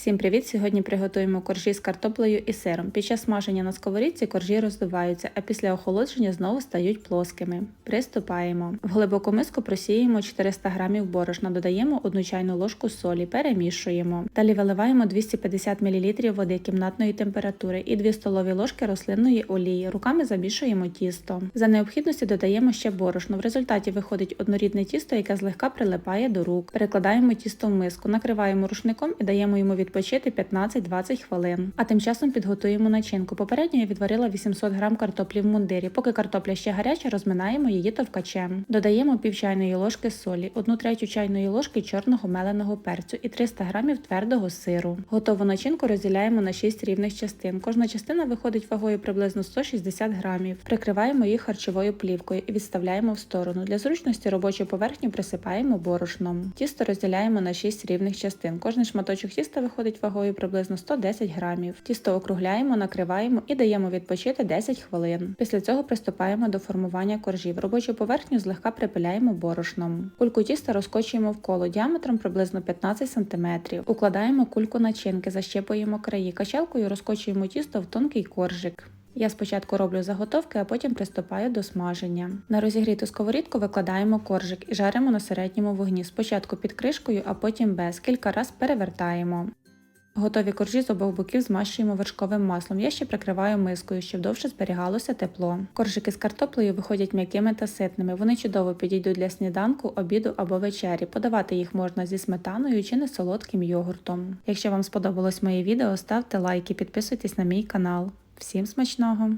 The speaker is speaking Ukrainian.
Всім привіт! Сьогодні приготуємо коржі з картоплею і сиром. Під час смаження на сковорідці коржі роздуваються, а після охолодження знову стають плоскими. Приступаємо. В глибоку миску просіємо 400 г борошна, додаємо 1 чайну ложку солі, перемішуємо. Далі виливаємо 250 мл води кімнатної температури і 2 столові ложки рослинної олії. Руками замішуємо тісто. За необхідності додаємо ще борошно. В результаті виходить однорідне тісто, яке злегка прилипає до рук. Перекладаємо тісто в миску, накриваємо рушником і даємо йому відпочити 15-20 хвилин. А тим часом підготуємо начинку. Попередньо я відварила 800 г картоплі в мундирі. Поки картопля ще гаряча, розминаємо її товкачем. Додаємо пів чайної ложки солі, 1 третю чайної ложки чорного меленого перцю і 300 г твердого сиру. Готову начинку розділяємо на 6 рівних частин. Кожна частина виходить вагою приблизно 160 грамів. Прикриваємо їх харчовою плівкою і відставляємо в сторону. Для зручності робочу поверхню присипаємо борошном. Тісто розділяємо на 6 рівних частин. Кожний шматочок тіста виходить вагою приблизно 110 грамів. Тісто округляємо, накриваємо і даємо відпочити 10 хвилин. Після цього приступаємо до формування коржів. Робочу поверхню злегка припиляємо борошном. Кульку тіста розкочуємо в коло діаметром приблизно 15 см. Укладаємо кульку начинки, защепуємо краї. Качалкою розкочуємо тісто в тонкий коржик. Я спочатку роблю заготовки, а потім приступаю до смаження. На розігріту сковорідку викладаємо коржик і жаримо на середньому вогні. Спочатку під кришкою, а потім без. Кілька раз перевертаємо. Готові коржі з обох боків змащуємо вершковим маслом. Я ще прикриваю мискою, щоб довше зберігалося тепло. Коржики з картоплею виходять м'якими та ситними. Вони чудово підійдуть для сніданку, обіду або вечері. Подавати їх можна зі сметаною чи несолодким йогуртом. Якщо вам сподобалось моє відео, ставте лайки, підписуйтесь на мій канал. Всім смачного!